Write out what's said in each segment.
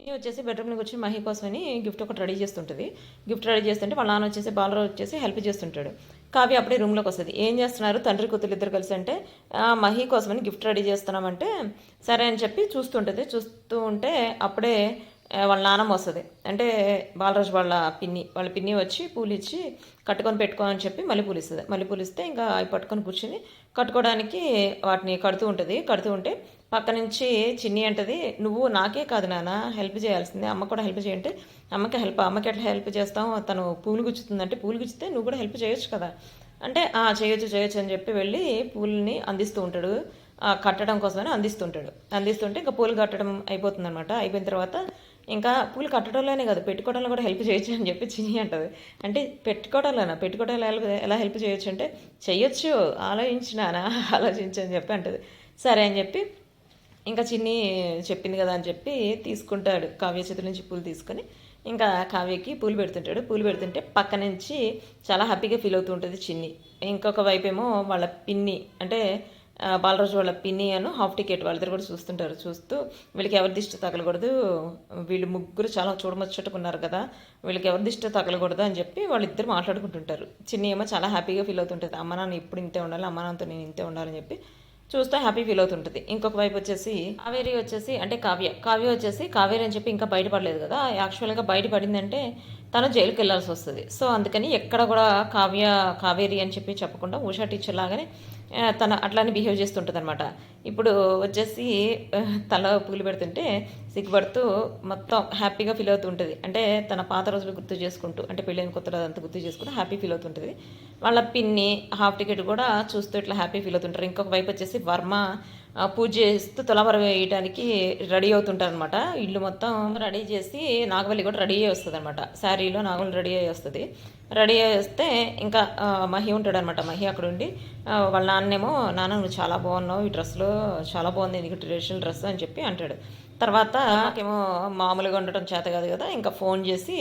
ఇది వచ్చేసి బెడ్రూమ్లోకి వచ్చి మహి కోసమని గిఫ్ట్ ఒకటి రెడీ చేస్తుంటుంది. గిఫ్ట్ రెడీ చేస్తుంటే వాళ్ళ నాన్న వచ్చేసి బాలరావు వచ్చేసి హెల్ప్ చేస్తుంటాడు. కావ్య అప్పుడే రూమ్లోకి వస్తుంది. ఏం చేస్తున్నారు? తండ్రి కూతురు ఇద్దరు కలిసి అంటే మహి కోసమని గిఫ్ట్ రెడీ చేస్తున్నామంటే సరే అని చెప్పి చూస్తుంటుంది. చూస్తూ ఉంటే అప్పుడే వాళ్ళ నాన్నమ్మ వస్తుంది అంటే బాలరాజు వాళ్ళ పిన్ని వాళ్ళ పిన్ని వచ్చి పూలు ఇచ్చి కట్టుకొని పెట్టుకో అని చెప్పి మళ్ళీ పూలు ఇస్తుంది మళ్ళీ పూలు ఇస్తే ఇంకా అవి పట్టుకొని కూర్చుని కట్టుకోవడానికి వాటిని కడుతూ ఉంటుంది. కడుతూ ఉంటే పక్క నుంచి చిన్ని అంటది నువ్వు నాకే కాదు నాన్న హెల్ప్ చేయాల్సిందే అమ్మ కూడా హెల్ప్ చేయంటే అమ్మకి హెల్ప్ అమ్మకి ఎట్లా హెల్ప్ చేస్తాం తను పూలు గుచ్చుతుందంటే పూలు గుచ్చితే నువ్వు కూడా హెల్ప్ చేయొచ్చు కదా. అంటే "ఆ, చేయొచ్చు చేయొచ్చు అని చెప్పి వెళ్ళి పూలని అందిస్తూ ఉంటాడు. ఆ, కట్టడం కోసమని అందిస్తుంటాడు. అందిస్తుంటే ఇంకా పూలు కట్టడం అయిపోతుంది అనమాట అయిపోయిన తర్వాత ఇంకా పూలు కట్టడంలోనే కాదు పెట్టుకోవడంలో కూడా హెల్ప్ చేయొచ్చు అని చెప్పి చిన్ని అంటది. అంటే పెట్టుకోవడంలోనా? పెట్టుకోవడంలో ఎలా- ఎలా హెల్ప్ చేయొచ్చు అంటే చెయ్యొచ్చు ఆలోచించినానా ఆలోచించు అని చెప్పి అంటది. సరే అని చెప్పి ఇంకా చిన్ని చెప్పింది కదా అని చెప్పి తీసుకుంటాడు. కావ్య చేతుల నుంచి పూలు తీసుకొని ఇంకా కావ్యకి పూలు పెడుతుంటాడు. పూలు పెడుతుంటే పక్క నుంచి చాలా హ్యాపీగా ఫీల్ అవుతూ ఉంటుంది చిన్ని. ఇంకొక వైపు ఏమో వాళ్ళ పిన్ని అంటే బాలరాజు వాళ్ళ పిన్ని అను హాఫ్ టికెట్ వాళ్ళిద్దరు కూడా చూస్తుంటారు. చూస్తూ వీళ్ళకి ఎవరి దిష్టి తగలకూడదు వీళ్ళు ముగ్గురు చాలా చూడముచ్చట్టుకున్నారు కదా వీళ్ళకి ఎవరి దిష్టి తగలకూడదు అని చెప్పి వాళ్ళిద్దరు మాట్లాడుకుంటుంటారు. చిన్ని ఏమో చాలా హ్యాపీగా ఫీల్ అవుతుంటుంది. అమ్మ నాన్న ఇప్పుడు ఇంతే ఉండాలి అమ్మ నాన్నతో నేను ఇంతే ఉండాలని చెప్పి చూస్తే హ్యాపీ ఫీల్ అవుతుంటుంది. ఇంకొక వైపు వచ్చేసి కావేరి వచ్చేసి అంటే కావ్య. కావ్య వచ్చేసి కావేరి అని చెప్పి ఇంకా బయటపడలేదు కదా. యాక్చువల్గా బయటపడిందంటే తను జైలుకి వెళ్ళాల్సి వస్తుంది. సో అందుకని ఎక్కడ కూడా కావ్య కావేరి అని చెప్పి చెప్పకుండా ఉషా టీచర్ లాగానే తన అట్లానే బిహేవ్ చేస్తుంటుంది అనమాట ఇప్పుడు వచ్చేసి తల పూలు పెడుతుంటే సిగ్గుపడుతూ మొత్తం హ్యాపీగా ఫీల్ అవుతుంటుంది. అంటే తన పాత రోజులు గుర్తు చేసుకుంటూ అంటే పెళ్ళైన కొత్తలో అదంతా గుర్తు చేసుకుంటూ హ్యాపీ ఫీల్ అవుతుంటుంది. వాళ్ళ పిన్ని హాఫ్ టికెట్ కూడా చూస్తూ ఇట్లా హ్యాపీ ఫీల్ అవుతుంటారు. ఇంకొక వైపు వచ్చేసి వర్మ ఆ, పూజ చేస్తూ తులాభర వేయడానికి రెడీ అవుతుంటారు అనమాట ఇల్లు మొత్తం రెడీ చేసి నాగవల్లి కూడా రెడీ అయ్యి వస్తుంది అనమాట శారీలో నాగవల్లి రెడీ అయ్యి వస్తుంది. రెడీ అయ్యి వస్తే ఇంకా మహి ఉంటాడు అనమాట మహి అక్కడ ఉండి వాళ్ళ నాన్నేమో నాన్న నువ్వు చాలా బాగున్నావు. ఈ డ్రెస్లో చాలా బాగుంది. నీకు ట్రెడిషనల్ డ్రెస్ అని చెప్పి అంటాడు. తర్వాత ఏమో మామూలుగా ఉండటం చేత కాదు కదా ఇంకా ఫోన్ చేసి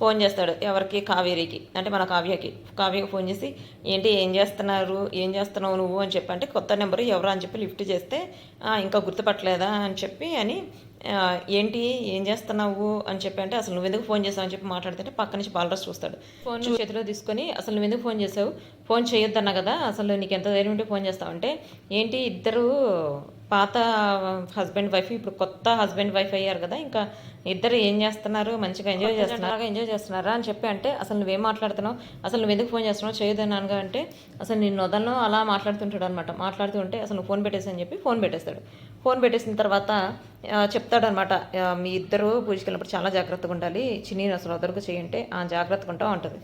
ఫోన్ చేస్తాడు ఎవరికి? కావేరికి. అంటే మన కావ్యకి. కావ్యకి ఫోన్ చేసి ఏంటి ఏం చేస్తున్నారు? ఏం చేస్తున్నావు నువ్వు? అని చెప్పి అంటే కొత్త నెంబర్ ఎవరు? అని చెప్పి లిఫ్ట్ చేస్తే "ఆ, ఇంకా గుర్తుపట్టలేదా? అని చెప్పి అని "ఆ, ఏంటి? ఏం చేస్తున్నావు? అని చెప్పి అంటే అసలు నువ్వు ఎందుకు ఫోన్ చేసావు? అని చెప్పి మాట్లాడుతుంటే పక్క నుంచి బాలరాజు చూస్తాడు. ఫోన్ చేతిలో తీసుకొని అసలు నువ్వు ఎందుకు ఫోన్ చేసావు? ఫోన్ చేయొద్దన్నా కదా? అసలు నీకు ఎంత ధైర్యం ఉంటే ఫోన్ చేస్తావు? అంటే ఏంటి? ఇద్దరు పాత హస్బెండ్ వైఫ్ ఇప్పుడు కొత్త హస్బెండ్ వైఫ్ అయ్యారు కదా ఇంకా ఇద్దరు ఏం చేస్తున్నారు? మంచిగా ఎంజాయ్ చేస్తున్నారా? ఎంజాయ్ చేస్తున్నారా? అని చెప్పి అంటే అసలు నువ్వేం మాట్లాడుతున్నావు? అసలు నువ్వు ఎందుకు ఫోన్ చేస్తున్నావు? చేయదన్నానుగా అంటే అసలు నిన్ను వదలను అలా మాట్లాడుతుంటాడు అనమాట. మాట్లాడుతూ ఉంటే అసలు నువ్వు ఫోన్ పెట్టేసి అని చెప్పి ఫోన్ పెట్టేస్తాడు. ఫోన్ పెట్టేసిన తర్వాత ఆ, చెప్తాడనమాట "ఆ, మీ ఇద్దరు పూజకి వెళ్ళినప్పుడు చాలా జాగ్రత్తగా ఉండాలి. చిన్ని అసలు వదలకు చేయంటే ఆ జాగ్రత్తగా ఉంటావు అంటది.